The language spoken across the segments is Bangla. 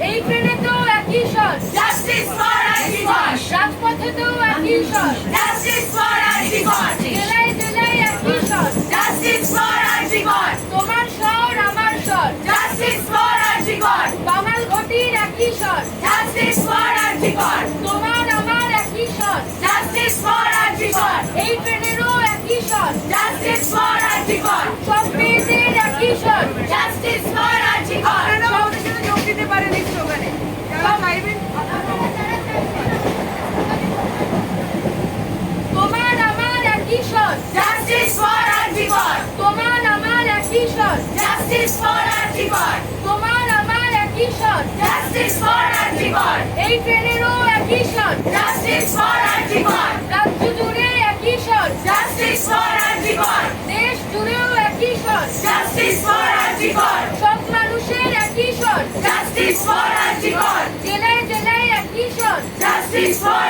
এই ট্রেনে তো একই স্বর জাস্টিস ফর আইটি রাজপথে তো একই স্বর জাস্টিস ফর আইটি ঘোষ জেলায় জেলায় একই স্বর জাস্টিস ফর তোমার স্বর আমার স্বর জাস্টিস ফর আইটি ঘোষ বাঙাল ঘটির একই স্বর জাস্টিস ফর তোমার আমার একই স্বর জাস্টিস ফর আইটি এই ট্রেনে Justice for Arjigor! তোমার আমার একই স্বর Justice for Arjigor! এই ট্রেনেরও একই স্বর Justice for Arjigor! রাজ্য জুড়ে একই স্বর Justice for Arjigor! দেশ জুড়েও একই স্বর Justice for Arjigor! সব মানুষের একই স্বর Justice for Arjigor! জেলায় জেলায় একই স্বর Justice for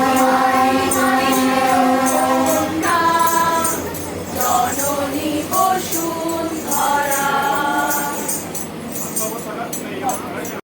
Thank you.